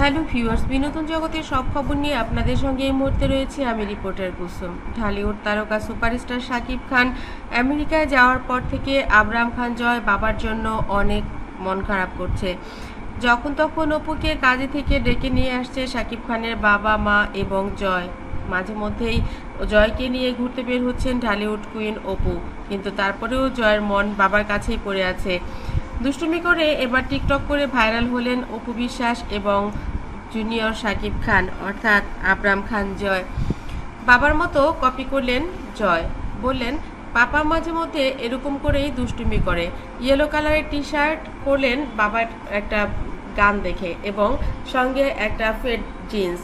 Hello viewers, বিনোদন জগতের সব খবর নিয়ে আপনাদের সঙ্গে এই মুহূর্তে রয়েছে আমি রিপোর্টার কুসুম। ঢালিউড তারকা সুপারস্টার শাকিব খান আমেরিকায় যাওয়ার পর থেকে আবরাম খান জয় বাবার জন্য অনেক মন খারাপ করছে। যখন তখন অপুকে কাজে থেকে ডেকে নিয়ে আসছে শাকিব খানের বাবা, মা এবং জয়। মাঝে মধ্যেই জয়কে নিয়ে ঘুরতে বের হচ্ছেন ঢালিউড কুইন অপু, কিন্তু তারপরেও জয়ের মন বাবার কাছেই পড়ে আছে। দুষ্টুমি করে এবার টিকটক করে ভাইরাল হলেন অপু বিশ্বাস এবং জুনিয়র শাকিব খান অর্থাৎ আবরাম খান জয় বাবার মতো কপি করলেন জয় বললেন, পাপা মাঝে মধ্যে এরকম করেই দুষ্টুমি করে। ইয়েলো কালারের টি শার্ট পরলেন বাবার একটা গান দেখে এবং সঙ্গে একটা ফেড জিন্স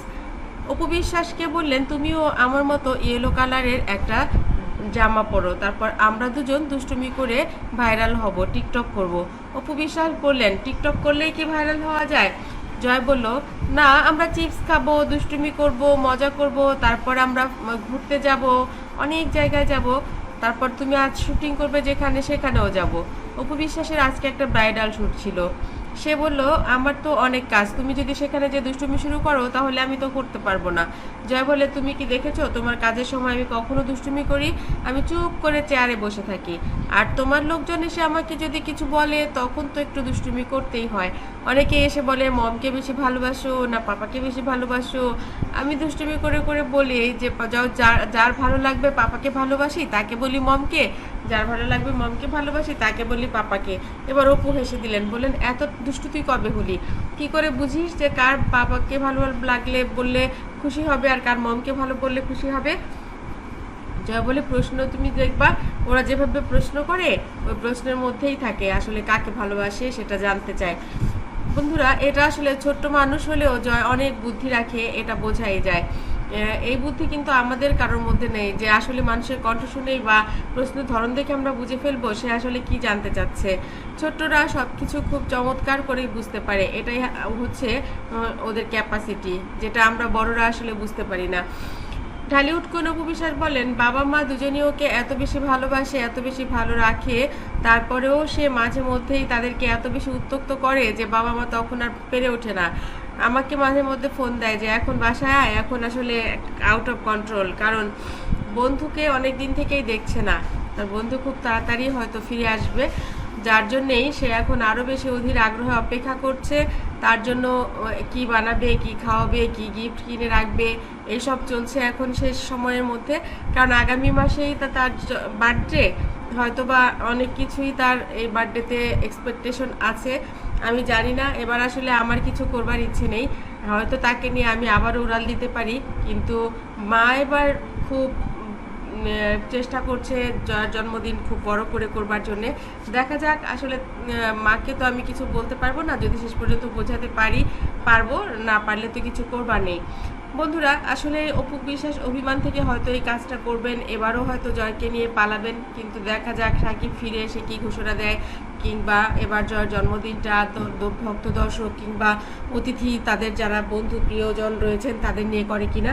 অপু বিশ্বাসকে বললেন, তুমিও আমার মতো ইয়েলো কালারের একটা জামা পরো। তারপর আমরা দুজন দুষ্টুমি করে ভাইরাল হব, টিকটক করব। অপু বিশ্বাস বললেন, টিকটক করলেই কি ভাইরাল হওয়া যায়? জয় বলল, না, আমরা চিপস খাব, দুষ্টুমি করব, মজা করব, তারপর আমরা ঘুরতে যাব, অনেক জায়গায় যাব। তারপর তুমি আজ শুটিং করবে যেখানে, সেখানেও যাব। অপু বিশ্বাসের আজকে একটা ব্রাইডাল শ্যুট ছিল। সে বলল, আমার তো অনেক কাজ। তুমি যদি সেখানে যে দুষ্টুমি শুরু করো, তাহলে আমি তো করতে পারব না। জয় বলে, তুমি কি দেখেছ? তোমার কাজের সময় আমি কখনো দুষ্টুমি করি? আমি চুপ করে চেয়ারে বসে থাকি। আর তোমার লোকজন এসে আমাকে যদি কিছু বলে, তখন তো একটু দুষ্টুমি করতেই হয়। অনেকে এসে বলে, মমকে বেশি ভালোবাসো না পাপাকে বেশি ভালোবাসো? আমি দুষ্টুমি করে করে বলি, যে যার যার ভালো লাগবে পাপাকে ভালোবাসি, তাকে বলি মমকে। যার ভালো লাগবে মমকে ভালোবাসি, তাকে বলি পাপাকে। এবার অপু হেসে দিলেন, বললেন, এত দুষ্টু তুই কবে হলি? কি করে বুঝিস যে কার পাপাকে ভালো লাগলে বললে খুশি হবে আর কার মমকে ভালো বললে খুশি হবে? যা বলে, প্রশ্ন তুমি দেখবা, ওরা যেভাবে প্রশ্ন করে, ওই প্রশ্নের মধ্যেই থাকে, আসলে কাকে ভালোবাসে সেটা জানতে চায়। বন্ধুরা, এটা আসলে ছোট্ট মানুষ হলেও জয় অনেক বুদ্ধি রাখে, এটা বোঝাই যায়। এই বুদ্ধি কিন্তু আমাদের কারোর মধ্যে নেই। যে আসলে মানুষের কণ্ঠ শুনেই বা প্রশ্নের ধরন দেখে আমরা বুঝে ফেলব, সে আসলে কি জানতে চাচ্ছে? ছোট্টরা সব কিছু খুব চমৎকার করেই বুঝতে পারে। এটাই হচ্ছে ওদের ক্যাপাসিটি যেটা আমরা বড়রা আসলে বুঝতে পারি না। ঢালিউড কোন বিশ্বাস বলেন, বাবা মা দুজনই ওকে এত বেশি ভালোবাসে, এত বেশি ভালো রাখে, তারপরেও সে মাঝে মধ্যেই তাদেরকে এত বেশি উত্তক্ত করে যে বাবা মা তখন আর পেরে ওঠে না। আমাকে মাঝে মধ্যে ফোন দেয় যে, এখন বাসায় আয়, এখন আসলে আউট অফ কন্ট্রোল কারণ বন্ধুকে অনেক দিন থেকেই দেখছে না। তার বন্ধু খুব তাড়াতাড়ি হয়তো ফিরে আসবে। যার জন্যেই সে এখন আরও বেশি অধীর আগ্রহে অপেক্ষা করছে। তার জন্য কি বানাবে, কি খাওয়াবে, কি গিফট কিনে রাখবে, এইসব চলছে এখন শেষ সময়ের মধ্যে। কারণ আগামী মাসেই তা তার বার্থডে হয়তোবা অনেক কিছুই তার এই বার্থডেতে এক্সপেকটেশন আছে। আমি জানি না, এবার আসলে আমার কিছু করবার ইচ্ছে নেই। হয়তো তাকে নিয়ে আমি আবার উড়াল দিতে পারি, কিন্তু মা এবার খুব চেষ্টা করছে জয়ার জন্মদিন খুব বড় করে করবার জন্যে। দেখা যাক, আসলে মাকে তো আমি কিছু বলতে পারব না, যদি শেষ পর্যন্ত বোঝাতে পারি, পারব, না পারলে তো কিছু করবার নেই। বন্ধুরা, আসলে অপু বিশ্বাস অভিমান থেকে হয়তো এই কাজটা করবেন, এবারও হয়তো জয়কে নিয়ে পালাবেন, কিন্তু দেখা যাক সাকিব ফিরে এসে কি ঘোষণা দেয়, কিংবা এবার জয়ের জন্মদিনটা ভক্ত দর্শক কিংবা অতিথি তাদের যারা বন্ধু প্রিয়জন রয়েছেন তাদের নিয়ে করে কিনা।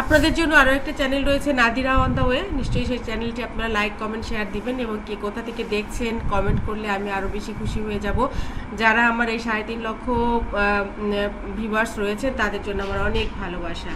আপনাদের জন্য আরও একটা চ্যানেল রয়েছে নাদিরা অন দ্য ওয়ে নিশ্চয়ই সেই চ্যানেলটি আপনারা লাইক কমেন্ট শেয়ার দিবেন এবং কে কোথা থেকে দেখছেন কমেন্ট করলে আমি আরও বেশি খুশি হয়ে যাব। যারা আমার এই সাড়ে তিন লক্ষ ভিউয়ার্স রয়েছে তাদের জন্য আমার অনেক ভালোবাসা।